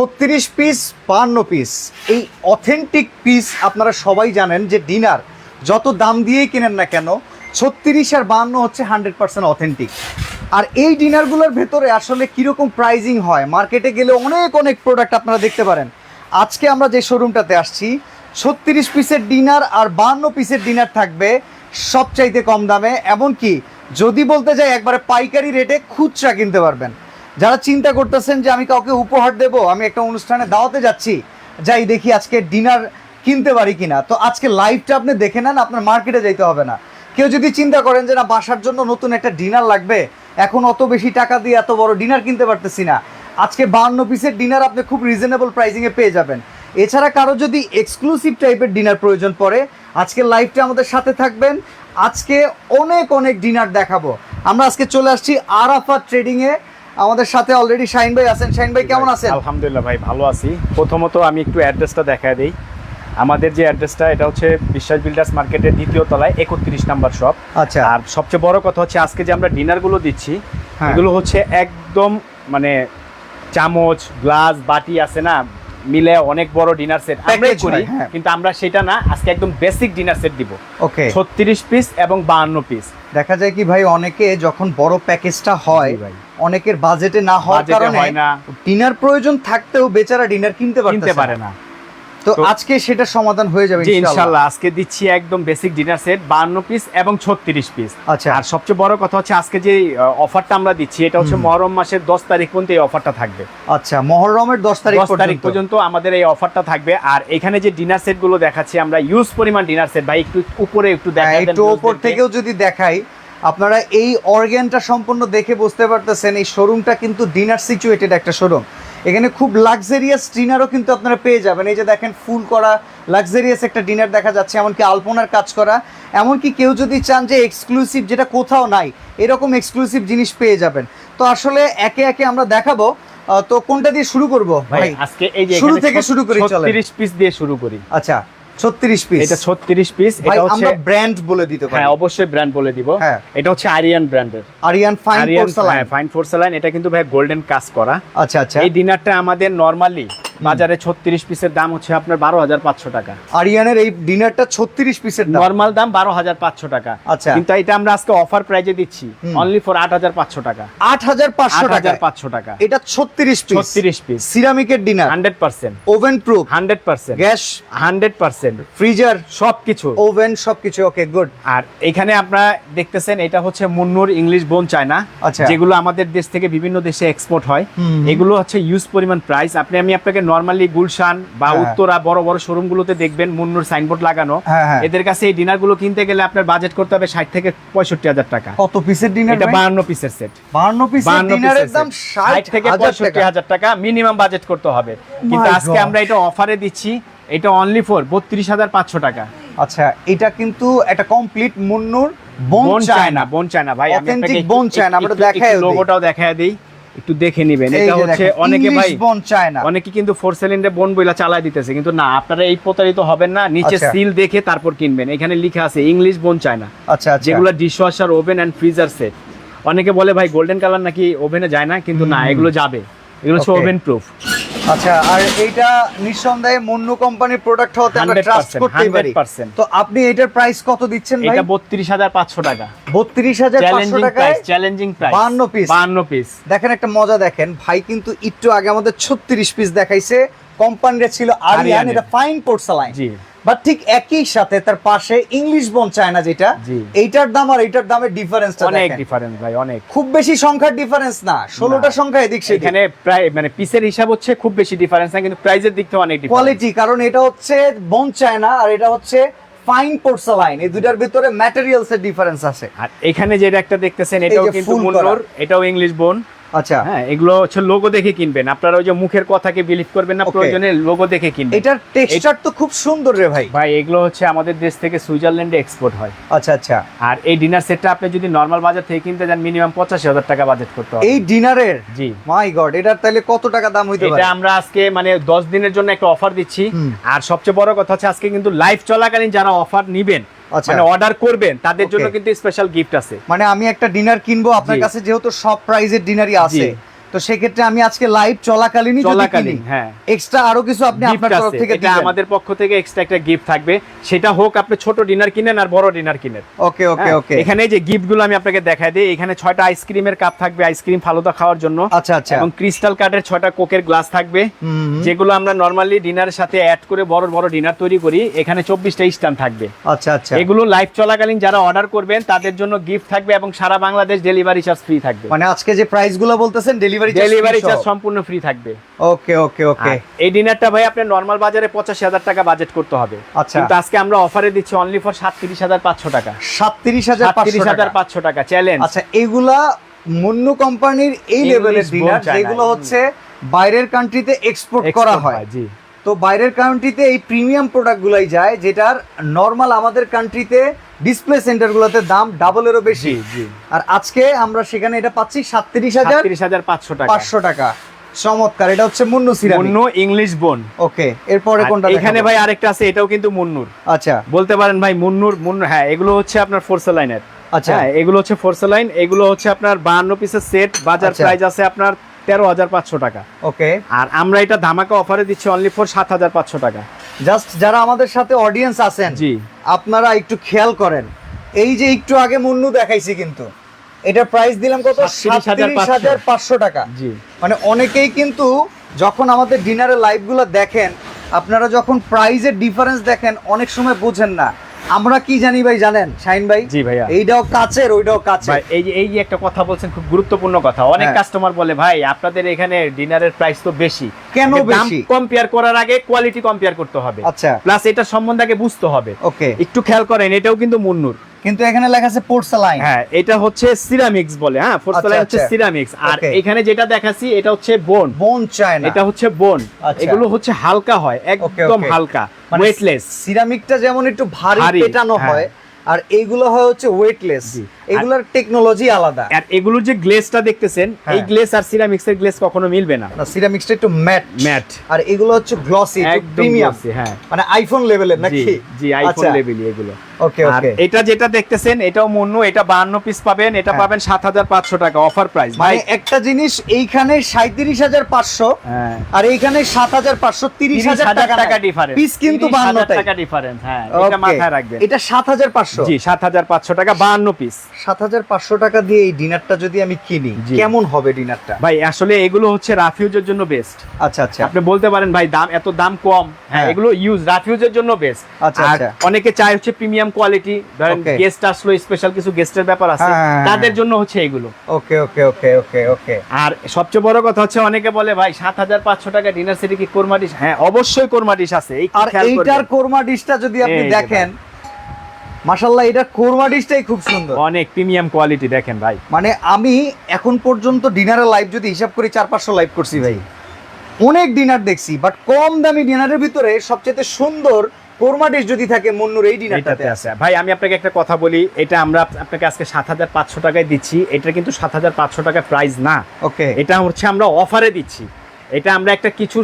ছত্রিশ পিস বান্ন পিস এই অথেন্টিক পিস আপনারা সবাই জানেন যে ডিনার যত দাম দিয়েই কেনেন না কেন, ছত্রিশ আর বান্ন হচ্ছে হান্ড্রেড পার্সেন্ট অথেন্টিক আর এই ডিনারগুলোর ভেতরে আসলে কীরকম প্রাইজিং হয় মার্কেটে গেলে অনেক অনেক প্রোডাক্ট আপনারা দেখতে পারেন। আজকে আমরা যে শোরুমটাতে আসছি, ছত্রিশ পিসের ডিনার আর বান্ন পিসের ডিনার থাকবে সবচাইতে কম দামে। এমনকি যদি বলতে যাই, একবারে পাইকারি রেটে খুচরা কিনতে পারবেন। যারা চিন্তা করতেছেন যে আমি কাউকে উপহার দেব, আমি একটা অনুষ্ঠানে দাওয়াতে যাচ্ছি, যাই দেখি আজকে ডিনার কিনতে পারি কিনা। তো আজকে লাইভটা আপনি দেখে নেন, আপনার মার্কেটে যাইতে হবে না। কেউ যদি চিন্তা করেন যে না, বাসার জন্য নতুন একটা ডিনার লাগবে, এখন অত বেশি টাকা দিয়ে এত বড় ডিনার কিনতে পারতেছি না। আজকে বান্ন পিসের ডিনার আপনি খুব রিজনেবল প্রাইসিংয়ে পেয়ে যাবেন। এছাড়া কারও যদি এক্সক্লুসিভ টাইপের ডিনার প্রয়োজন পড়ে, আজকে লাইভটা আমাদের সাথে থাকবেন। আজকে অনেক অনেক ডিনার দেখাবো। আমরা আজকে চলে আসছি আরাফাত ট্রেডিংয়ে আমাদের সাথে অলরেডি শাহিন ভাই আছেন। শাহিন ভাই কেমন আছেন? আলহামদুলিল্লাহ ভাই ভালো আছি। প্রথমত আমি একটু অ্যাড্রেসটা দেখা দিই। আমাদের যে অ্যাড্রেসটা এটা হচ্ছে বিশ্বাস বিল্ডার্স মার্কেটের দ্বিতীয় তলায় একত্রিশ নাম্বার শপ। আচ্ছা। আর সবচেয়ে বড় কথা হচ্ছে আজকে যে আমরা ডিনারগুলো দিচ্ছি হ্যাঁ। এগুলো হচ্ছে একদম মানে চামচ গ্লাস বাটি আছে না? মিলে অনেক বড় ডিনার সেট আমরাই করি হ্যাঁ। কিন্তু আমরা সেটা না আজকে একদম বেসিক ডিনার সেট দিব। ওকে ছত্রিশ পিস এবং বাহান্ন পিস দেখা যায় কি ভাই অনেকে যখন বড় প্যাকেজটা হয় ভাই। অনেকের বাজেটে না হওয়ার কারণে ডিনার প্রয়োজন থাকতেও বেচারা ডিনার কিনতে কিনতে পারতে পারে না। তো আজকে সেটা সমাধান হয়ে যাবে ইনশাআল্লাহ। আজকে দিচ্ছি একদম বেসিক ডিনার সেট বাহান্ন পিস এবং ছত্রিশ পিস আচ্ছা। আর সবচেয়ে বড় কথা হচ্ছে আজকে যে অফারটা আমরা দিচ্ছি এটা হচ্ছে মহরম মাসের দশ তারিখ পর্যন্ত এই অফারটা থাকবে। আচ্ছা মহরমের দশ তারিখ তারিখ পর্যন্ত। আমাদের এই অফারটা থাকবে। আর এখানে যে ডিনার সেটগুলো দেখাচ্ছি আমরা ইউজ পরিমাণ ডিনার সেট ভাই একটু উপরে একটু হ্যাঁ, দেখা একটু ওপর থেকেও যদি দেখাই আপনারা এই অর্গ্যানটা সম্পূর্ণ দেখে বুঝতে পারতেছেন এই শোরুমটা কিন্তু ডিনার সিচুয়েটেড একটা শোরুম এখানে খুব লাক্সারিয়াস ডিনারও কিন্তু আপনারা পেয়ে যাবেন। এই যে দেখেন ফুল করা লাক্সারিয়াস একটা ডিনার দেখা যাচ্ছে এমনকি আলপনার কাজ করা। এমনকি কেউ যদি চান যে এক্সক্লুসিভ যেটা কোথাও নাই এরকম এক্সক্লুসিভ জিনিস পেয়ে যাবেন। তো আসলে একে একে আমরা দেখাবো। তো কোনটা দিয়ে শুরু করব? ভাই আজকে এই যে শুরু থেকে শুরু করি, চলো ছত্রিশ পিস দিয়ে শুরু করি। আচ্ছা। ছত্রিশ পিস এটা ছত্রিশ পিস এটা হচ্ছে আমরা ব্র্যান্ড বলে দিতে পারি। হ্যাঁ অবশ্যই ব্র্যান্ড বলে দিব। হ্যাঁ। এটা হচ্ছে আরিয়ান ব্র্যান্ডের Arian fine porcelain fine porcelain এটা কিন্তু ভাই গোল্ডেন কাজ করা। আচ্ছা আচ্ছা। এই ডিনারটা আমাদের নরমালি বাজারে ছত্রিশ পিসের দাম হচ্ছে আপনার বারো হাজার পাঁচশো টাকা। আরিয়ানের এই ডিনারটা ছত্রিশ পিসের দাম? নর্মাল দাম বারো হাজার পাঁচশো টাকা। আচ্ছা। কিন্তু এটা আমরা আজকে অফার প্রাইজে দিচ্ছি। অনলি ফর আট হাজার পাঁচশো টাকা। আট হাজার পাঁচশো টাকা হাজার পাঁচশো টাকা। এটা ছত্রিশ পিস। ছত্রিশ piece. সিরামিকের dinner. Hundred percent. Oven proof hundred percent. Gas. Hundred percent. Freezer সবকিছু। ওভেন সবকিছু। ওকে গুড আর এখানে আপনারা দেখতেছেন এটা হচ্ছে মুন্নুর ইংলিশ বোন চায়না আচ্ছা। যেগুলো আমাদের দেশ থেকে বিভিন্ন দেশে এক্সপোর্ট হয়। এগুলো হচ্ছে ইউজ পরিমাণ প্রাইস আপনি আমি আপনাকে নর্মালি গুলশান বা হ্যাঁ। উত্তরা বড় বড় শোরুম গুলোতে দেখবেন মুন্নুর সাইনবোর্ড লাগানো। হ্যাঁ হ্যাঁ। এদের কাছে এই ডিনারগুলো কিনতে গেলে আপনার বাজেট করতে হবে ষাট থেকে পঁয়ষট্টি হাজার টাকা। কত পিসের ডিনার এটা বাহান্ন পিসের সেট বাহান্ন পিসের বাহান্ন ডিনারের দাম ষাট থেকে পঁয়ষট্টি হাজার টাকা মিনিমাম বাজেট করতে হবে। কিন্তু আজকে আমরা এটা অফারে দিচ্ছি এটা অনলি ফর বত্রিশ হাজার পাঁচশো টাকা। আচ্ছা এটা কিন্তু একটা complete মুন্নুর bone china bone china ভাই আপনাকে বোন চায়না, আমরা দেখায়ও দিই। লোগোটাও দেখায় দিই। একটু দেখে নেবেন। এটা হচ্ছে অনেকে ভাই বোন চায় না। অনেকে কিন্তু ফোর সিলিন্ডার বোন বইলা চালায় দিতেছে কিন্তু না আপনারা এই প্রতারিত হবেন না নিচে আচ্ছা। সিল দেখে তারপর কিনবেন। এখানে লিখা আছে ইংলিশ বোন চায় না। আচ্ছা যেগুলো dishwasher oven and freezer set অনেকে বলে ভাই গোল্ডেন কালার নাকি ওভেনে যায় না কিন্তু না এগুলো যাবে। এগুলো হচ্ছে. ওভেন প্রুফ আচ্ছা আর এটা নিঃসন্দেহে কোম্পানির প্রোডাক্ট হতে আমরা ট্রাস্ট করতে পারি। তো আপনি এটার প্রাইস কত দিচ্ছেন ভাই? এটা বত্রিশ হাজার পাঁচশো টাকা। বত্রিশ হাজার চ্যালেঞ্জিং প্রাইস 52 পিস 52 পিস দেখেন একটা মজা দেখেন ভাই কিন্তু একটু আগে আমাদের ছত্রিশ পিস দেখাইছে। কোম্পানিটা ছিল আরিয়ান এটা ফাইন পোর্সালাইন জি। বাট ঠিক একই সাথে তার পাশে ইংলিশ বোন চায়না যেটা এইটার দাম আর এইটার দামের ডিফারেন্সটা অনেক ডিফারেন্স ভাই অনেক। খুব বেশি সংখ্যার ডিফারেন্স না ষোলোটা। সংখ্যা এদিক সেদিক। এখানে প্রায় মানে পিসের হিসাব হচ্ছে খুব বেশি ডিফারেন্স না কিন্তু প্রাইজের দিক থেকে অনেক। কোয়ালিটি কারণ এটা হচ্ছে বোন চায়না আর এটা হচ্ছে ফাইন পোর্সালাইন এই দুটার ভিতরে ম্যাটেরিয়ালস এর ডিফারেন্স আছে। আর এখানে যেটা একটা দেখতেছেন এটাও কিন্তু মুন্নুর এটাও ইংলিশ বোন আচ্ছা। হ্যাঁ এগুলো হচ্ছে লোগো দেখে কিনবেন। আপনারা ওই যে মুখের কথাকে বিলিভ করবেন না. প্রয়োজনে লোগো দেখে কিনবেন। এটার টেক্সচার তো খুব সুন্দর রে ভাই। ভাই এগুলো হচ্ছে আমাদের দেশ থেকে সুইজারল্যান্ডে এক্সপোর্ট হয়। আচ্ছা আচ্ছা। আর এই ডিনার সেটটা আপনি যদি নর্মাল বাজার থেকে কিনতে যান মিনিমাম পঁচাশি হাজার টাকা বাজেট করতে হবে। এই ডিনারের জি। মাই গড এটার তাহলে কত টাকা দাম হইতে এটা পারে? আমরা আজকে মানে দশ দিনের জন্য একটা অফার দিচ্ছি। আর সবচেয়ে বড় কথা হচ্ছে আজকে কিন্তু লাইভ চলাকালীন যারা অফার নিবেন মানে অর্ডার করবেন তাদের জন্য কিন্তু স্পেশাল গিফট আছে। মানে আমি একটা ডিনার কিনবো আপনার কাছে যেহেতু সব প্রাইজের ডিনারই আছে। তো সেক্ষেত্রে আমি আজকে লাইভ চলাকালীনই চলাকালীন, হ্যাঁ। এক্সট্রা আরও কিছু আপনি আপনার তরফ থেকে এটা আমাদের পক্ষ থেকে এক্সট্রা একটা গিফট থাকবে। সেটা হোক আপনি ছোট ডিনার কিনেন আর বড় ডিনার কিনেন। ওকে ওকে ওকে এখানে যে গিফটগুলো আমি আপনাকে দেখাই দিই এখানে ছয়টা আইসক্রিমের কাপ থাকবে আইসক্রিম ফালুদা খাওয়ার জন্য। আচ্ছা আচ্ছা। এবং ক্রিস্টাল কার্ডের ছয়টা কোকের গ্লাস থাকবে। যেগুলো আমরা নর্মালি ডিনারের সাথে অ্যাড করে বড় বড় ডিনার তৈরি করি এখানে চব্বিশটা স্ট্যান্ড থাকবে। আচ্ছা আচ্ছা। এগুলো লাইভ চলাকালীন যারা অর্ডার করবেন তাদের জন্য গিফট থাকবে এবং সারা বাংলাদেশ ডেলিভারি চার্জ ফ্রি থাকবে। মানে আজকে যে প্রাইসগুলো বলতেছেন ডেলিভারি ডেলিভারি চার্জ সম্পূর্ণ ফ্রি থাকবে। ওকে ওকে ওকে এই ডিনারটা ভাই নর্মাল বাজারে পঁচাশি হাজার টাকা বাজেট করতে হবে। আচ্ছা। কিন্তু আজকে আমরা অফারে দিচ্ছি অনলি ফর সাতত্রিশ হাজার পাঁচশো টাকা। সাতত্রিশ হাজার সাতত্রিশ হাজার পাঁচশো টাকা চ্যালেঞ্জ আচ্ছা এগুলা মুন্নু কোম্পানির এই লেভেলের ডিনার যেগুলো হচ্ছে বাইরের কান্ট্রিতে এক্সপোর্ট করা হয় জি। তো বাইরের কান্ট্রিতে এই প্রিমিয়াম প্রোডাক্টগুলাই যায় যেটার নর্মাল আমাদের কান্ট্রিতে ডিসপ্লে সেন্টারগুলোতে দাম ডাবলেরও বেশি। আর আজকে আমরা সেখানে এটা পাচ্ছি সাতত্রিশ হাজার সাতত্রিশ হাজার পাঁচশো টাকা। পাঁচশো টাকা। চমৎকার এটা হচ্ছে মুন্নু সিরামিক। অন্য ইংলিশ বোন। ওকে এরপরে কোনটা এখানে ভাই আরেকটা আছে এটাও কিন্তু মুন্নুর। আচ্ছা। বলতে পারেন ভাই মুন্নুর মুন্নুর হ্যাঁ এগুলো হচ্ছে আপনার ফোরসে লাইনের আচ্ছা। হ্যাঁ এগুলো হচ্ছে ফোরসে লাইন এগুলো হচ্ছে আপনার বাহান্ন পিসের সেট বাজার আচ্ছা। প্রাইস আছে আপনার তেরো হাজার পাঁচশো টাকা। ওকে। আর আমরা এটা ধামাকা অফারে দিচ্ছি অনলি ফর সাত হাজার পাঁচশো টাকা। জাস্ট যারা আমাদের সাথে অডিয়েন্স আছেন জি। আপনারা একটু খেয়াল করেন। এই যে একটু আগে মুন্নু দেখাইছি কিন্তু এটা প্রাইস দিলাম কত? সাতত্রিশ হাজার পাঁচশো টাকা। জি। মানে অনেকেই কিন্তু যখন আমাদের ডিনারের লাইভগুলো দেখেন আপনারা যখন প্রাইজের ডিফারেন্স দেখেন অনেক সময় বোঝেন না। আমরা কি জানি ভাই জানেন? শাহিন ভাই? জি ভাইয়া। এইটাও কাছের ওইটাও কাছে ভাই এই যে এই যে একটা কথা বলছেন খুব গুরুত্বপূর্ণ কথা। অনেক হ্যাঁ। কাস্টমার বলে ভাই আপনাদের এখানে ডিনারের প্রাইস তো বেশি। কেন দাম বেশি? কম্পেয়ার করার আগে কোয়ালিটি কম্পেয়ার করতে হবে। আচ্ছা। প্লাস এটা সম্বন্ধে আগে বুঝতে হবে। ওকে একটু খেয়াল করেন এটাও কিন্তু মুন্নুর। কিন্তু এখানে লেখা আছে পোর্সেলাইন হ্যাঁ এটা হচ্ছে সিরামিক্স বলে হ্যাঁ ফোর্সলাইন আচ্ছা, হচ্ছে আচ্ছা। সিরামিক্স। আর এখানে যেটা দেখাচ্ছি এটা হচ্ছে বোন। Bone china. এটা হচ্ছে বোন। আচ্ছা। এগুলো হচ্ছে হালকা হয় একদম হালকা মানে ওয়েটলেস সিরামিকটা যেমন একটু ভারী পেটানো হ্যাঁ। হয় আর এইগুলো হয় হচ্ছে ওয়েটলেস। এগুলোর টেকনোলজি আলাদা। আর এগুলোর যে গ্লেসটা দেখতেছেন হ্যাঁ। এই গ্লেস আর সিরামিক্সের গ্লেস কখনো মিলবে না। না সিরামিক্সটা একটু ম্যাট ম্যাট আর এগুলো হচ্ছে গ্লসি একদম প্রিমিয়াম হ্যাঁ। মানে আইফোন লেভেলের নাকি? জি আইফোন আচ্ছা। লেভেলই এগুলো। ওকে ওকে এটা যেটা দেখতেছেন এটাও মন্য এটা বাহান্ন পিস পাবেন এটা হ্যাঁ। পাবেন সাত হাজার পাঁচশো টাকা অফার প্রাইস ভাই মানে একটা জিনিস এইখানে সাঁত্রিশ হাজার পাঁচশো হ্যাঁ। আর এইখানে সাত হাজার পাঁচশো তিরিশ হাজার টাকা টাকা ডিফারেন্স পিস কিন্তু বান্নটাই টাকা ডিফারেন্স হ্যাঁ এটা মাথায় রাখবেন। এটা সাত হাজার পাঁচশো। জি সাত হাজার পাঁচশো টাকা বাহান্ন পিস সাত হাজার পাঁচশো টাকা দিয়ে এই ডিনারটা যদি আমি কিনি কেমন হবে ডিনারটা? ভাই আসলে এগুলো হচ্ছে রাফিউজের জন্য বেস্ট আচ্ছা আচ্ছা। আপনি বলতে পারেন ভাই দাম এত দাম কম। হ্যাঁ হ্যাঁ। এগুলো ইউজ রাফিউজের জন্য বেস্ট আচ্ছা, আচ্ছা। অনেকে চায় হচ্ছে প্রিমিয়াম কোয়ালিটি ধরেন গেস্ট আসলো স্পেশাল কিছু গেস্টের ব্যাপার আছে। হ্যাঁ, তাদের। জন্য হচ্ছে এগুলো। ওকে ওকে ওকে ওকে ওকে আর সবচেয়ে বড় কথা হচ্ছে অনেকে বলে ভাই সাত হাজার পাঁচশো টাকা ডিনার সেটে কি কোরমা ডিশ হ্যাঁ অবশ্যই কোরমা ডিশ আছে। আর এইটার কোরমা ডিশটা যদি আপনি দেখেন মাশাল্লাহ এটা কোরমা ডিশটাই খুব সুন্দর। অনেক প্রিমিয়াম কোয়ালিটি দেখেন ভাই। মানে আমি এখন পর্যন্ত ডিনারের লাইভ যদি হিসাব করি চার পাঁচশো লাইভ করছি ভাই। অনেক ডিনার দেখছি বাট কম দামি ডিনারের ভিতরে সবচেয়ে সুন্দর কোরমা ডিশ যদি থাকে মুন্নুর এই ডিনারটাতে। আছে। ভাই আমি আপনাকে একটা কথা বলি এটা আমরা আপনাকে আজকে সাত হাজার পাঁচশো টাকায় দিচ্ছি এটা কিন্তু সাত হাজার পাঁচশো টাকা প্রাইস না। ওকে এটা হচ্ছে আমরা অফারে দিচ্ছি। এটা আমরা একটা কিছু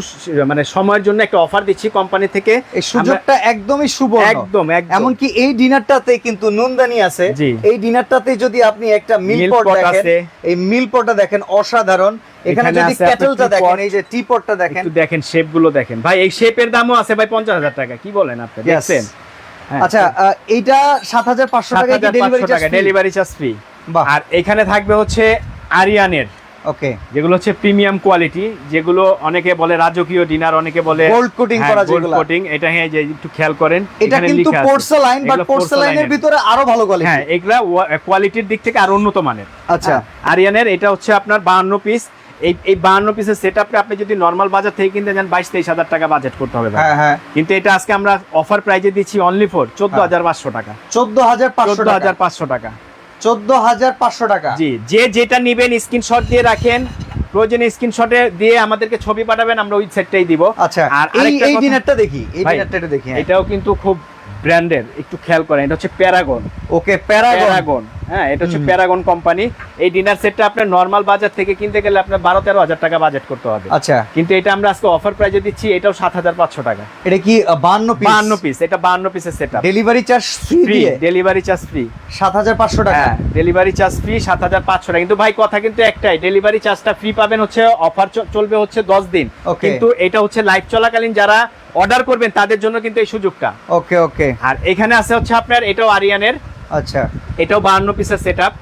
মানে সময়ের জন্য একটা অফার দিচ্ছি কোম্পানি থেকে। এই সুযোগটা একদমই সুবর্ণ। একদম একদম। এমনকি এই ডিনারটাতে কিন্তু নুনদানি আছে। এই ডিনারটাতে যদি আপনি একটা মিল পট দেখেন এই মিল পটটা দেখেন অসাধারণ। এখানে যদি কেটলটা দেখেন এই যে টি পটটা দেখেন। একটু দেখেন শেপগুলো দেখেন। ভাই এই শেপের দামও আছে ভাই পঞ্চাশ হাজার টাকা। কি বলেন আপনি. দেখছেন? হ্যাঁ, আচ্ছা এইটা সাত হাজার পাঁচশো টাকা। ডেলিভারি চার্জ ফ্রি বাহ। আর এখানে থাকবে হচ্ছে আরিয়ানের। ওকে যেগুলো হচ্ছে প্রিমিয়াম কোয়ালিটি যেগুলো অনেকে বলে রাজকীয় ডিনার অনেকে বলে গোল্ড কোটিং করা যেগুলো। কোটিং এটা হ্যাঁ যে একটু খেয়াল করেন এটা কিন্তু পোর্সেলাইন বাট পোর্সেলাইনের ভিতরে আরও ভালো হ্যাঁ এগুলা কোয়ালিটির দিক থেকে আর উন্নত মানের। আচ্ছা। হ্যাঁ, আরিয়ানের এটা হচ্ছে আপনার বাহান্ন পিস এই এই বাহান্ন পিসের সেট আপটা আপনি যদি নর্মাল বাজার থেকে কিনতে যান বাইশ তেইশ হাজার টাকা বাজেট করতে হবে হ্যাঁ হ্যাঁ। কিন্তু এটা আজকে আমরা অফার প্রাইজে দিচ্ছি অনলি ফর চোদ্দ হাজার পাঁচশো টাকা। চোদ্দ হাজার চোদ্দ হাজার পাঁচশো টাকা। চোদ্দ হাজার পাঁচশো টাকা। জি যে যেটা নেবেন স্ক্রিনশট দিয়ে রাখেন প্রয়োজন স্ক্রিনশটে দিয়ে আমাদেরকে ছবি পাঠাবেন আমরা ওই সেটটাই দিব। আচ্ছা আর এই এই ডিনারটা দেখি এই ডিনারটা দেখি হ্যাঁ। এটাও কিন্তু খুব ব্র্যান্ডের একটু খেয়াল করেন এটা হচ্ছে প্যারাগন ওকে প্যারাগন হ্যাঁ এটা হচ্ছে প্যারাগন কোম্পানি এই ডিনার সেটটা আপনার নর্মাল বাজার থেকে কিনতে গেলে আপনার বারো তেরো হাজার টাকা বাজেট করতে হবে। আচ্ছা। কিন্তু এটা আমরা আজকে অফার প্রাইজে দিচ্ছি এটাও সাত হাজার পাঁচশো টাকা। এটা কি পিস বাহান্ন পিস এটা বাহান্ন পিসের set delivery charge free delivery charge free সাত হাজার পাঁচশো টাকা? হ্যাঁ ডেলিভারি চার্জ ফ্রি সাত হাজার পাঁচশো টাকা। কিন্তু ভাই কথা কিন্তু একটাই ডেলিভারি চার্জটা ফ্রি পাবেন হচ্ছে অফার চলবে হচ্ছে দশ দিন. কিন্তু এটা হচ্ছে লাইভ চলাকালীন যারা অর্ডার করবেন তাদের জন্য কিন্তু এই সুযোগটা। ওকে ওকে আর এখানে আছে হচ্ছে আপনার এটাও আরিয়ানের আচ্ছা। এটাও বাহান্ন পিসের সেট আপ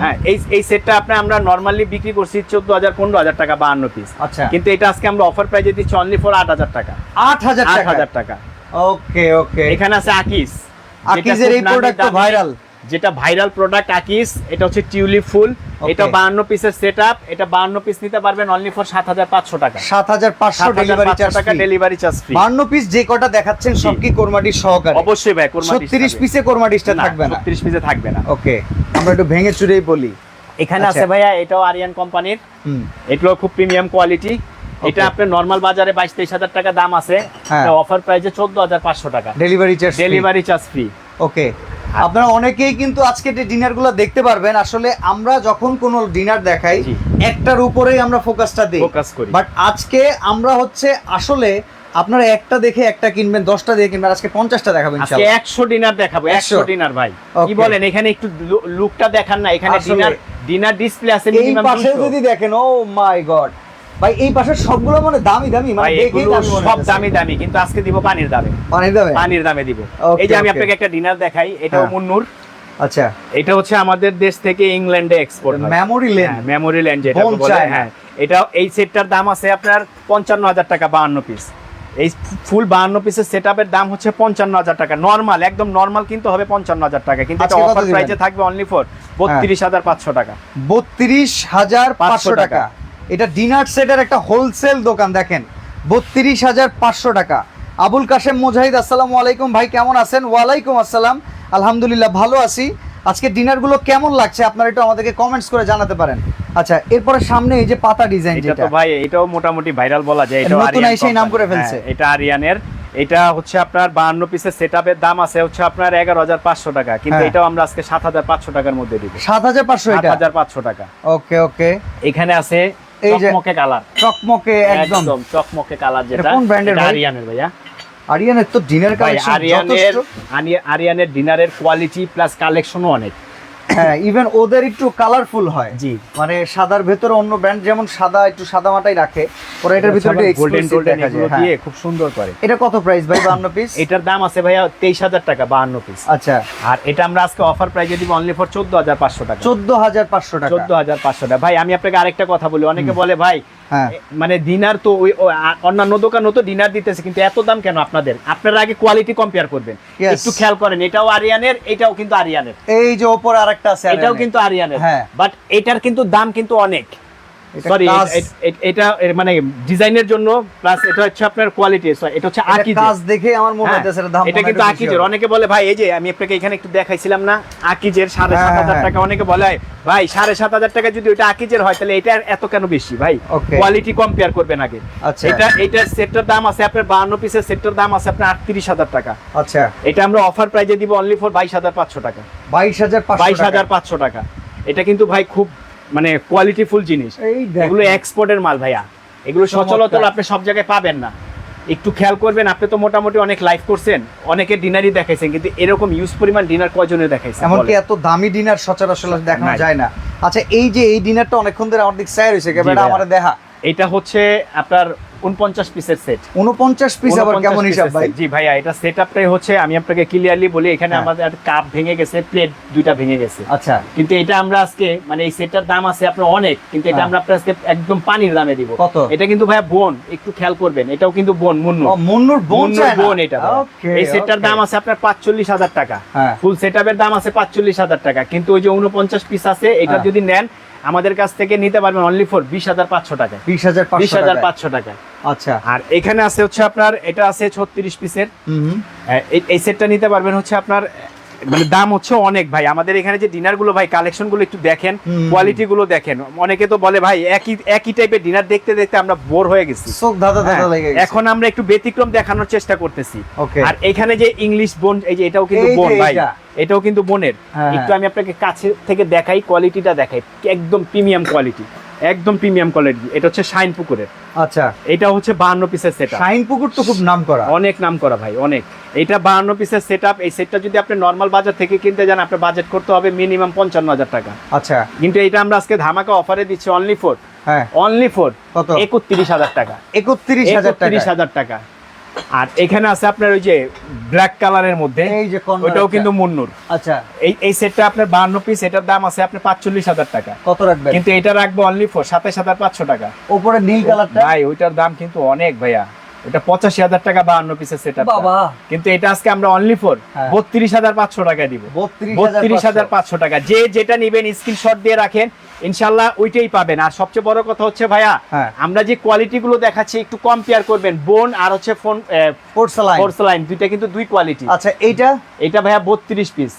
হ্যাঁ এই এই সেটটা আপনার আমরা নর্মালি বিক্রি করছি চোদ্দ হাজার পনেরো হাজার টাকা বাহান্ন পিস আচ্ছা। কিন্তু এটা আজকে আমরা অফার প্রাইজে দিচ্ছি অনলি ফর আট হাজার টাকা। আট হাজার আট হাজার টাকা। ওকে ওকে এখানে আছে আকিস আকিসের এই প্রোডাক্ট ভাইরাল যেটা ভাইরাল প্রোডাক্ট আকিস এটা হচ্ছে টিউলিপ ফুল। এটা বাহান্ন পিসের সেট আপ এটা বাহান্ন পিস নিতে পারবেন অনলি ফর সাত হাজার পাঁচশো টাকা। সাত হাজার পাঁচশো ডেলিভারি চার্জ টাকা ডেলিভারি চার্জ ফ্রি বান্ন পিস যে কটা দেখাচ্ছেন সব কি কোরমাটি সহকারে? অবশ্যই ভাই ছত্রিশ পিসে কোরমাটিসটা থাকবে না? ছত্রিশ পিসে থাকবে না। ওকে আমরা একটু ভেঙে চুরেই বলি। এখানে আচ্ছা। আছে ভাইয়া এটাও আরিয়ান কোম্পানির হুম। এগুলো খুব প্রিমিয়াম কোয়ালিটি এটা আপনার নর্মাল বাজারে বাইশ তেইশ হাজার টাকা দাম আছে। হ্যাঁ। অফার প্রাইসে চোদ্দ হাজার পাঁচশো টাকা। Delivery charge delivery charge free okay আপনারা অনেকেই কিন্তু আজকে যে ডিনারগুলো দেখতে পারবেন আসলে আমরা যখন কোনো ডিনার দেখাই একটার উপরেই আমরা ফোকাসটা দিই। ফোকাস করি। বাট আজকে আমরা হচ্ছে আসলে আপনারা একটা দেখে একটা কিনবেন দশটা দেখে কিনবেন আজকে পঞ্চাশটা দেখাবেন আজকে। একশো ডিনার দেখাবো 100 একশো ডিনার ভাই। কি বলেন এখানে একটু লুকটা দেখান না এখানে ডিনার ডিনার ডিসপ্লে আছে এই পাশে যদি দেখেন ও মাই গড ভাই এই সবগুলো মানে দামি দামি মানে দেখেই সব দামি দামি কিন্তু আজকে দিব পানির দামে। পানির দামে? পানির দামে দিব। এই যে আমি আপনাকে একটা ডিনার দেখাই এটাও হ্যাঁ। মুন্নুর। আচ্ছা। এটা হচ্ছে আমাদের দেশ থেকে ইংল্যান্ডে export memory lane memory land যেটা বলে। হ্যাঁ এটা এই সেটটার দাম আছে আপনার পঞ্চান্ন হাজার টাকা বাহান্ন পিস এই ফুল বাহান্ন পিসের সেট দাম হচ্ছে পঞ্চান্ন হাজার টাকা। নর্মাল একদম নর্মাল কিন্তু হবে পঞ্চান্ন হাজার টাকা। কিন্তু এটা অফার প্রাইসে থাকবে অনলি ফর বত্রিশ হাজার পাঁচশো টাকা। বত্রিশ হাজার পাঁচশো টাকা। এটা ডিনার সেটের একটা হোলসেল দোকান দেখেন। বত্রিশ হাজার পাঁচশো টাকা। আবুল কাশেম মুজাহিদ আসসালামু আলাইকুম। ভাই কেমন আছেন? ওয়ালাইকুম আসসালাম। আলহামদুলিল্লাহ ভালো আছি। আজকে ডিনারগুলো কেমন লাগছে? আপনারা একটু আমাদেরকে কমেন্টস করে জানাতে পারেন। আচ্ছা এরপরে সামনে এই যে পাতা ডিজাইন এটা যেটা। তো ভাই এটাও মোটামুটি ভাইরাল বলা যায়। এটা নতুন এসেই নাম করে ফেলছে। এটা আরিয়ানের এটা হচ্ছে আপনার বাহান্ন পিসের সেট দাম আছে হচ্ছে আপনার এগারো হাজার পাঁচশো টাকা। কিন্তু হ্যাঁ। এটাও আমরা আজকে সাত হাজার পাঁচশো টাকার মধ্যে দিব। সাত হাজার পাঁচশো এটা? হাজার পাঁচশো টাকা। ওকে ওকে। এখানে আছে এই যে- চকমকে কালার। চকমকে একদম। চকমকে কালার যেটা। কোন ভাই? আরিয়ানের ভাইয়া। আরিয়ানের তো ডিনার কালেকশন আরিয়ানের আরিয়ানের ডিনারের কোয়ালিটি প্লাস কালেকশনও অনেক। হ্যাঁ ইভেন ওদের একটু কালারফুল হয়। জি। মানে সাদার ভেতরে অন্য ব্র্যান্ড যেমন সাদা একটু সাদা মাটাই রাখে ওরা এটার ভিতরে একটু গোল্ডেন গোল্ডেন হ্যাঁ। দিয়ে খুব সুন্দর করে। এটা কত প্রাইস ভাই বান্ন পিস এটার দাম আছে ভাইয়া তেইশ হাজার টাকা বাহান্ন পিস আচ্ছা। আর এটা আমরা আজকে অফার প্রাইসে দিব অনলি ফর চোদ্দ হাজার পাঁচশো টাকা। চোদ্দ হাজার পাঁচশো টাকা। চোদ্দ হাজার পাঁচশো টাকা। ভাই আমি আপনাকে আরেকটা কথা বলি। অনেকে বলে ভাই হ্যাঁ মানে ডিনার তো ওই অন্যান্য দোকানও তো ডিনার দিতেছে কিন্তু এত দাম কেন আপনাদের? আপনার আগে কোয়ালিটি কম্পেয়ার করবেন। একটু খেয়াল করেন এটাও আরিয়ানের এটাও কিন্তু আরিয়ানের। এই যে ওপর আরেকটা আছে এটাও কিন্তু আরিয়ানের। হ্যাঁ। বাট এটার কিন্তু দাম কিন্তু অনেক। সরি কাজ- এটা মানে ডিজাইনের জন্য প্লাস এটা হচ্ছে আপনার কোয়ালিটি এটা হচ্ছে এটা কাজ দেখে আমার মনে হ্যাঁ, হচ্ছে এটা দাম এটা কিন্তু আকিজের অনেকে বলে ভাই এই যে আমি আপনাকে এখানে একটু দেখাইছিলাম না আকিজের সাড়ে সাত হাজার। টাকা। অনেকে বলে ভাই সাড়ে সাত হাজার টাকা যদি ওইটা আকিজের হয় তাহলে এটা এত কেন বেশি? ভাই কোয়ালিটি কম্পেয়ার করবেন আগে। এটা সেটটার দাম আছে আপনার বাহান্ন পিসের সেটটার দাম আছে আপনার আটত্রিশ হাজার টাকা। আচ্ছা। এটা আমরা অফার প্রাইজে দিব অনলি ফর বাইশ হাজার পাঁচশো টাকা। টাকা। এটা কিন্তু ভাই খুব মানে কোয়ালিটিফুল জিনিস। এগুলো এক্সপোর্টের মাল ভাইয়া। এগুলো সচলতল আপনি সব জায়গায় পাবেন না। একটু খেয়াল করবেন আপনি তো মোটামুটি অনেক লাইভ করছেন অনেকে ডিনারই দেখাইছেন কিন্তু এরকম ইউজ পরিমাণ ডিনার কয়জনের দেখাইছেন এমনকি? এত দামি ডিনার সচরাচর দেখানো যায় না। আচ্ছা এই যে এই ডিনারটা অনেকক্ষণ ধরে আমার দিক স্যার হয়েছে ভাইয়া। আমার দেখা। এটা হচ্ছে আপনার উনপঞ্চাশ পিসের সেট উনপঞ্চাশ পিস আবার কেমন হিসাব ভাই জি ভাইয়া এটা সেট আপটাই হচ্ছে আমি আপনাকে ক্লিয়ারলি বলি এখানে হ্যাঁ। আমাদের কাপ ভেঙে গেছে প্লেট দুইটা ভেঙে গেছে আচ্ছা কিন্তু এটা আমরা আজকে মানে এই সেটটার দাম আছে আপনার অনেক কিন্তু এটা হ্যাঁ। আমরা আপনার আজকে একদম পানির দামে দিব কত? এটা কিন্তু ভাইয়া বোন একটু খেয়াল করবেন এটাও কিন্তু বোন মুন্নু মুন্নুর বোন? বোন এটা এই সেটটার. দাম আছে আপনার পাঁচচল্লিশ হাজার টাকা হ্যাঁ। ফুল সেটআপের দাম আছে পাঁচচল্লিশ হাজার টাকা কিন্তু ওই যে উনপঞ্চাশ পিস আছে এটা হ্যাঁ। যদি নেন আমাদের কাছ থেকে নিতে পারবেন অনলি ফর বিশ হাজার পাঁচশো টাকা বিশ হাজার বিশ হাজার পাঁচশো টাকা আচ্ছা। আর এখানে আছে হচ্ছে আপনার এটা আছে ছত্রিশ পিসের। এই- সেটটা নিতে পারবেন হচ্ছে আপনার মানে দাম হচ্ছে অনেক ভাই। আমাদের এখানে যে ডিনারগুলো ভাই কালেকশনগুলো একটু দেখেন কোয়ালিটি গুলো দেখেন। অনেকে তো বলে ভাই একই একই টাইপের ডিনার দেখতে দেখতে আমরা বোর হয়ে গেছি। হ্যাঁ, এখন আমরা একটু ব্যতিক্রম দেখানোর চেষ্টা করতেছি। আর এখানে যে ইংলিশ বোন এই যে এটাও কিন্তু বোন ভাই এটাও কিন্তু বোনের। হ্যাঁ, একটু আমি আপনাকে কাছে থেকে দেখাই কোয়ালিটিটা দেখাই। একদম প্রিমিয়াম কোয়ালিটি একদম প্রিমিয়াম কোয়ালিটি। এটা হচ্ছে শাইন পুকুরের। আচ্ছা। এটা হচ্ছে বাহান্ন পিসের সেট শাইন পুকুর তো খুব নাম করা অনেক নাম করা ভাই অনেক। এটা বাহান্ন পিসের সেট আপ এই সেটটা যদি আপনি নর্মাল বাজার থেকে কিনতে যান আপনার বাজেট করতে হবে মিনিমাম পঞ্চান্ন হাজার টাকা। আচ্ছা। কিন্তু এটা আমরা আজকে ধামাকা অফারে দিচ্ছি অনলি ফোর হ্যাঁ। অনলি ফোর একত্রিশ হাজার টাকা। একত্রিশ হাজার টাকা। আর এখানে আছে আপনার ওই যে ব্ল্যাক কালারের মধ্যে এই যে ওইটাও কিন্তু মুন্নুর। আচ্ছা। এই এই সেটটা আপনার বাহান্ন পিস এটার দাম আছে আপনার পাঁচচল্লিশ হাজার টাকা। কত রাখবেন? কিন্তু এটা রাখব অনলি ফোর সাতাশ হাজার পাঁচশো টাকা। উপরে নীল কালারটা ভাই ওইটার দাম কিন্তু অনেক ভাইয়া। ওটা পঁচাশি হাজার টাকা বাহান্ন পিসের সেট বাবা। কিন্তু এটা আজকে আমরা অনলি ফোর হ্যাঁ। বত্রিশ হাজার পাঁচশো টাকা দিব। বত্রিশ হাজার পাঁচশো। টাকা। যে যেটা নিবেন স্ক্রিনশট দিয়ে রাখেন ইনশাল্লাহ ওইটাই পাবেন। আর সবচেয়ে বড় কথা হচ্ছে ভাইয়া হ্যাঁ। আমরা যে কোয়ালিটি গুলো দেখাচ্ছি একটু কম্পেয়ার করবেন বোন আর হচ্ছে ফোন পোর্সেলাইন দুইটা কিন্তু দুই কোয়ালিটি আচ্ছা এইটা? এটা ভাইয়া বত্রিশ পিস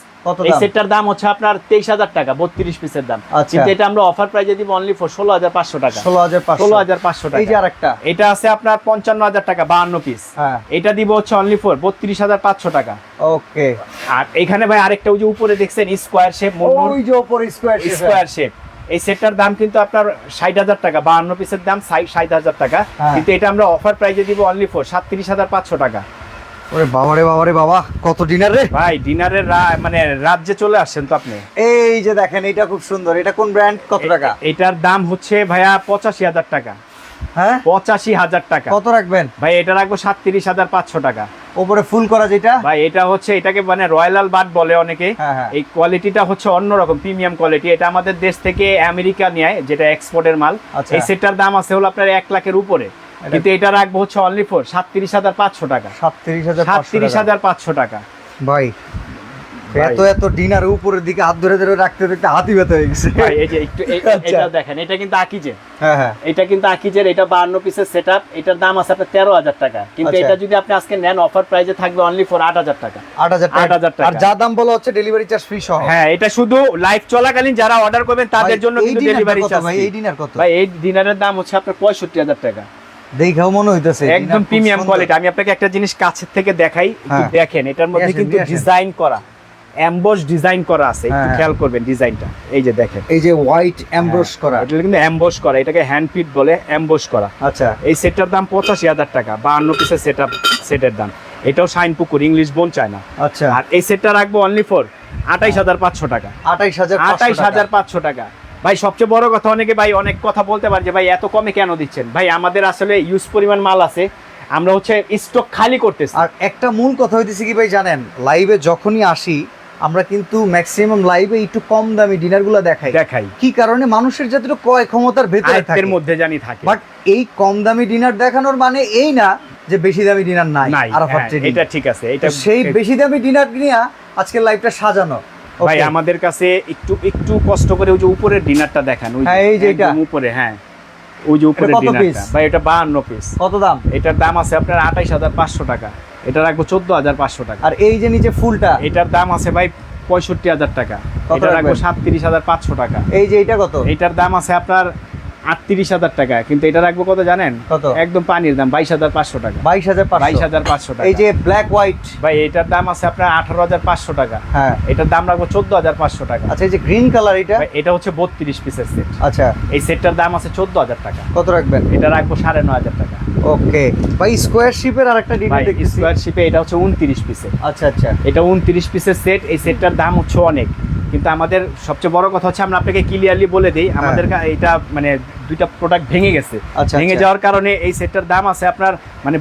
এই দাম? সেটটার দাম হচ্ছে আপনার তেইশ হাজার টাকা বত্রিশ পিসের দাম। আচ্ছা। কিন্তু এটা আমরা অফার প্রাইজে দিব অনলি ফর ষোলো হাজার পাঁচশো টাকা। ষোলো হাজার ষোলো হাজার পাঁচশো এই যে টাকা আরেকটা। এটা আছে আপনার পঞ্চান্ন হাজার টাকা বাহান্ন পিস হ্যাঁ। এটা দিব হচ্ছে অনলি ফর বত্রিশ হাজার পাঁচশো টাকা। ওকে আর এখানে ভাই আরেকটা ওই যে উপরে দেখছেন স্কোয়ার শেপ ওই যে উপরে স্কোয়ার স্কোয়ার শেপ এই সেটটার দাম কিন্তু আপনার ষাট হাজার টাকা বাহান্ন পিসের দাম ষাট হাজার টাকা। হ্যাঁ। কিন্তু এটা আমরা অফার প্রাইজে দিব অনলি ফোর সাতত্রিশ হাজার পাঁচশো টাকা। ওরে বাবারে বাবারে বাবা কত ডিনার রে? ভাই ডিনারের মানে রাজ্যে চলে আসছেন তো আপনি। এই যে দেখেন এটা খুব সুন্দর। এটা কোন ব্র্যান্ড কত টাকা? এটার দাম হচ্ছে ভাইয়া পঁচাশি হাজার টাকা। হ্যাঁ? পঁচাশি হাজার টাকা। কত রাখবেন? ভাই এটা রাখব সাতত্রিশ হাজার পাঁচশো টাকা। উপরে ফুল করা যেটা? ভাই এটা হচ্ছে এটাকে মানে রয়্যাল বাট বলে অনেকে। হ্যাঁ, হ্যাঁ। এই কোয়ালিটিটা হচ্ছে অন্যরকম প্রিমিয়াম কোয়ালিটি। এটা আমাদের দেশ থেকে আমেরিকা নেয় যেটা এক্সপোর্টের মাল। আচ্ছা। এই সেটটার দাম আছে হলো আপনার এক লাখের উপরে। কিন্তু এটা রাখব হচ্ছে অনলি ফোর সাতত্রিশ হাজার পাঁচশো টাকা। সাতত্রিশ হাজার সাতত্রিশ হাজার পাঁচশো টাকা। ভাই ভাই। এত এত ডিনার উপরের দিকে হাত ধরে ধরে রাখতে রাখতে হাতই ব্যথা হয়ে গেছে। ভাই এই যে একটু আচ্ছা। এটা দেখেন এটা কিন্তু আকিজের। হ্যাঁ হ্যাঁ। এটা কিন্তু আকিজের এটা বাহান্ন পিসের সেট এটার দাম আছে আপনার তেরো হাজার টাকা। কিন্তু আচ্ছা। এটা যদি আপনি আজকে নেন অফার প্রাইজে থাকবে অনলি ফর আট হাজার টাকা। আট হাজার টাকা। 8,000 টাকা। আর যা দাম বলা হচ্ছে ডেলিভারি চার্জ ফ্রি সহ। হ্যাঁ এটা শুধু লাইভ চলাকালীন যারা অর্ডার করবেন তাদের জন্য কিন্তু ডেলিভারি চার্জ ভাই? এই ডিনার কত? ভাই এই ডিনারের দাম হচ্ছে আপনার পঁয়ষট্টি হাজার টাকা। দেখাও মনে হইতেছে একদম প্রিমিয়াম কোয়ালিটি আমি আপনাকে একটা জিনিস কাছের থেকে দেখাই হ্যাঁ। দেখেন এটার মধ্যে কিন্তু ডিজাইন করা। এমবস ডিজাইন করা আছে একটু হ্যাঁ। খেয়াল করবেন ডিজাইনটা। এই যে দেখেন। এই যে হোয়াইট এমব্রোস করা। এটা কিন্তু এমবস করা এটাকে হ্যান্ড ফিট বলে এমবস করা। আচ্ছা। এই সেটটার দাম পঁচাশি হাজার টাকা বাহান্ন পিসের সেট সেটের দাম। এটাও শাইন পুকুর ইংলিশ বোন চায় না আচ্ছা। আর এই সেটটা রাখব অনলি ফর আঠাইশ হাজার পাঁচশো টাকা। আঠাইশ হাজার আঠাইশ হাজার পাঁচশো টাকা। ভাই সবচেয়ে বড় কথা অনেকে ভাই অনেক কথা বলতে পারে যে ভাই এত কমে কেন দিচ্ছেন? ভাই আমাদের আসলে ইউজ পরিমাণ মাল আছে আমরা হচ্ছে স্টক খালি করতেছি। আর একটা মূল কথা হইতেছে কি ভাই জানেন লাইভে যখনই আসি আমরা কিন্তু ম্যাক্সিমাম লাইভে একটু কম দামি ডিনারগুলো দেখাই। দেখাই। কি কারণে? মানুষের যাতে ক্রয় ক্ষমতার ভেতরে থাকে। মধ্যে জানি থাকে। বাট এই কম দামি ডিনার দেখানোর মানে এই না যে বেশি দামি ডিনার নাই আরাফাত হ্যাঁ, এটা ঠিক আছে। এটা সেই বেশি দামি ডিনার নিয়ে আজকের লাইভটা সাজানো। ভাই আমাদের কাছে একটু একটু কষ্ট করে ওই যে উপরের ডিনারটা দেখান ওই হ্যাঁ, এই যে এটা। উপরে হ্যাঁ। ওই যে উপরের কত ডিনারটা ভাই এটা বাহান্ন পিস কত দাম? এটার দাম আছে আপনার আঠাইশ হাজার পাঁচশো টাকা। এটা রাখব চোদ্দ হাজার পাঁচশো টাকা। আর এই যে নিচে ফুলটা? এটার দাম আছে ভাই পঁয়ষট্টি হাজার টাকা। এটা রাখব? সাতত্রিশ হাজার পাঁচশো টাকা। এই যে এটা কত? এটার দাম আছে আপনার আটত্রিশ হাজার টাকা। কিন্তু এটা রাখব কত জানেন? কত? একদম পানির দাম বাইশ হাজার পাঁচশো টাকা। বাইশ হাজার বাইশ হাজার পাঁচশো টাকা এই যে ব্ল্যাক হোয়াইট ভাই এটার দাম আছে আপনার আঠারো হাজার পাঁচশো টাকা। হ্যাঁ। এটার দাম রাখব চোদ্দ হাজার পাঁচশো টাকা। আচ্ছা এই যে গ্রিন কালার এটা? এটা হচ্ছে বত্রিশ পিসের সেট আচ্ছা। এই সেটটার দাম আছে চোদ্দ হাজার টাকা। কত রাখবেন? এটা রাখব সাড়ে নয় হাজার টাকা। ওকে। ভাই স্কোয়ার শিপের আরেকটা ভাই দেখতেছি। স্কোয়ার শিপে এটা হচ্ছে উনত্রিশ পিসের আচ্ছা আচ্ছা। এটা উনত্রিশ পিসের সেট এই সেটটার দাম হচ্ছে অনেক। কিন্তু আমাদের সবচেয়ে বড় কথা হচ্ছে আমরা আপনাকে ক্লিয়ারলি বলে দিই আমাদের এটা মানে দুইটা প্রোডাক্ট ভেঙে গেছে আচ্ছা, ভেঙে আচ্ছা। যাওয়ার কারণে এই সেটটার দাম আছে আপনার মানে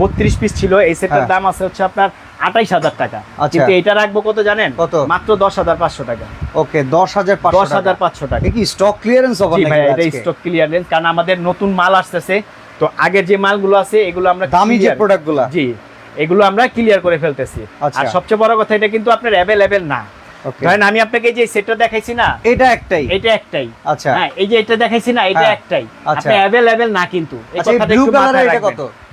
বত্রিশ পিস ছিল এই সেটটার হ্যাঁ। দাম আছে হচ্ছে আপনার আঠাইশ হাজার টাকা আচ্ছা। কিন্তু এটা রাখব কত জানেন কত? মাত্র দশ হাজার পাঁচশো টাকা ওকে দশ হাজার দশ হাজার পাঁচশো টাকা কি স্টক ক্লিয়ারেন্স ভাই এটা স্টক ক্লিয়ারেন্স কারণ আমাদের নতুন মাল আসতেছে তো আগের যে মালগুলো আছে এগুলো আমরা দামি যে প্রোডাক্টগুলো জি এগুলো আমরা ক্লিয়ার করে ফেলতেছি। আর সবচেয়ে বড় কথা এটা কিন্তু আপনার অ্যাভেলেবেল না. ধরেন আমি আপনাকে এই যে সেটটা দেখাইছি না এটা একটাই। এটা একটাই। আচ্ছা। হ্যাঁ এই যে এটা দেখাইছি না এটা হ্যাঁ, একটাই। আচ্ছা। আপনি অ্যাভেলেবেল না কিন্তু। আচ্ছা, এই?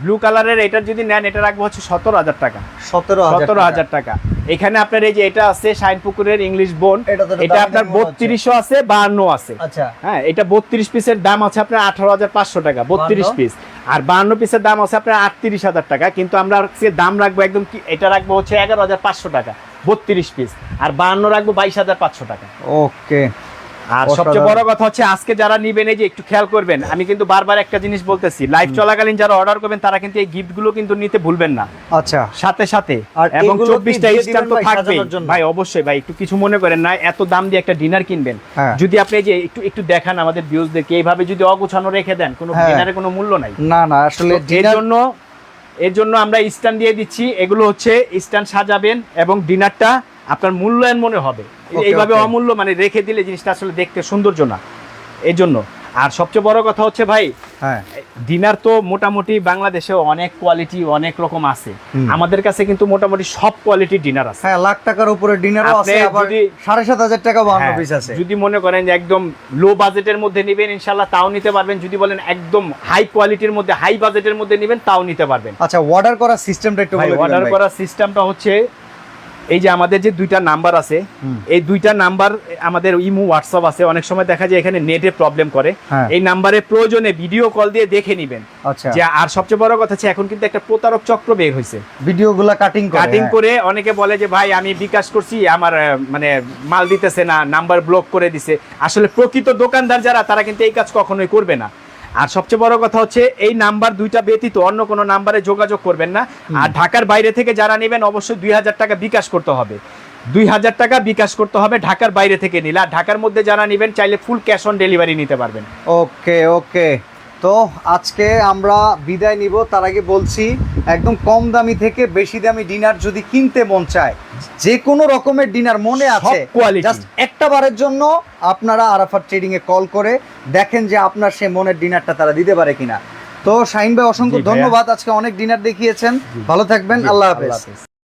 ব্লু কালারের এটা যদি নেন এটা রাখব হচ্ছে সতেরো হাজার টাকা। সতেরো সতেরো হাজার টাকা। এখানে আপনার এই যে এটা আছে শাইন পুকুরের ইংলিশ বোন। এটা আপনার দামি মনে হচ্ছে। বত্রিশও আছে বাহান্ন আছে। আচ্ছা। হ্যাঁ এটা বত্রিশ পিসের দাম আছে আপনার আঠারো হাজার পাঁচশো টাকা বত্রিশ পিস আর বাহান্ন পিসের দাম আছে আপনার আটত্রিশ হাজার টাকা, কিন্তু আমরা দাম রাখব একদম এটা রাখব হচ্ছে এগারো হাজার পাঁচশো টাকা, বত্রিশ পিস। আর বান্ন রাখব বাইশ হাজার পাঁচশো টাকা। ওকে আর সবচেয়ে বড় কথা হচ্ছে আজকে যারা নিবেন এই যে একটু খেয়াল করবেন আমি কিন্তু বারবার একটা জিনিস বলতেছি লাইভ চলাকালীন যারা অর্ডার করবেন তারা কিন্তু এই গিফটগুলো কিন্তু নিতে ভুলবেন না। আচ্ছা। সাথে সাথে এবং চব্বিশটা স্টার তো ভাই অবশ্যই ভাই একটু কিছু মনে করেন না এত দাম দিয়ে একটা ডিনার কিনবেন। হ্যাঁ। যদি আপনি যে একটু একটু দেখান আমাদের ভিউজদেরকে এইভাবে যদি অগোছানো রেখে দেন কোনো হ্যাঁ। কোনো মূল্য নাই। না না আসলে এর জন্য এর জন্য আমরা স্ট্যান্ড দিয়ে দিচ্ছি। এগুলো হচ্ছে স্ট্যান্ড সাজাবেন এবং ডিনারটা আপনার মূল্যায়ন মনে হবে। এইভাবে অমূল্য মানে রেখে দিলে জিনিসটা আসলে দেখতে সৌন্দর্য না। এই জন্য। আর সবচেয়ে বড় কথা হচ্ছে ভাই হ্যাঁ। ডিনার তো মোটামুটি বাংলাদেশে অনেক কোয়ালিটি অনেক রকম আছে। আমাদের কাছে কিন্তু মোটামুটি সব কোয়ালিটির ডিনার আছে। হ্যাঁ লাখ টাকার উপরে ডিনারও আছে আবার যদি- সাড়ে সাত হাজার টাকা বাহান্ন হ্যাঁ, পিস আছে। যদি মনে করেন যে একদম লো বাজেটের মধ্যে নেবেন ইনশাল্লাহ তাও নিতে পারবেন। যদি বলেন একদম হাই কোয়ালিটির মধ্যে হাই বাজেটের মধ্যে নেবেন তাও নিতে পারবেন। আচ্ছা অর্ডার করার সিস্টেমটা একটু বলে অর্ডার করার সিস্টেমটা হচ্ছে এই যে আমাদের যে দুইটা নাম্বার আছে এই দুইটা নাম্বার আমাদের ইমো হোয়াটসঅ্যাপ আছে অনেক সময় দেখা যায় এখানে নেটে প্রবলেম করে। হ্যাঁ। এই নাম্বারে প্রয়োজনে ভিডিও কল দিয়ে দেখে নিবেন। আচ্ছা। যে আর সবচেয়ে বড় কথা হচ্ছে এখন কিন্তু একটা প্রতারক চক্র বের হয়েছে ভিডিওগুলো কাটিং করে কাটিং। করে অনেকে বলে যে ভাই আমি বিকাশ করছি আমার মানে মাল দিতেছে না নাম্বার ব্লক করে দিছে। আসলে প্রকৃত দোকানদার যারা তারা কিন্তু এই কাজ কখনোই করবে না। আর সবচেয়ে বড় কথা হচ্ছে এই নাম্বার দুইটা ব্যতীত অন্য কোনো নাম্বারে যোগাযোগ করবেন না। আর ঢাকার বাইরে থেকে যারা নেবেন অবশ্যই দুই হাজার টাকা বিকাশ করতে হবে। দুই হাজার টাকা বিকাশ করতে হবে ঢাকার বাইরে থেকে নিলে। আর ঢাকার মধ্যে যারা নেবেন চাইলে ফুল ক্যাশ অন ডেলিভারি নিতে পারবেন। ওকে ওকে। তো আজকে আমরা বিদায় নিব। তার আগে বলছি একদম কম দামি থেকে বেশি দামি ডিনার যদি কিনতে মন চায় যে কোনো রকমের ডিনার মনে আছে। জাস্ট একটা বারের জন্য আপনারা আরাফাত ট্রেডিং এ কল করে দেখেন যে আপনার সে মনের ডিনারটা তারা দিতে পারে কিনা। তো শাহিন ভাই অসংখ্য ধন্যবাদ। আজকে অনেক ডিনার দেখিয়েছেন। ভালো থাকবেন। আল্লাহ হাফেজ।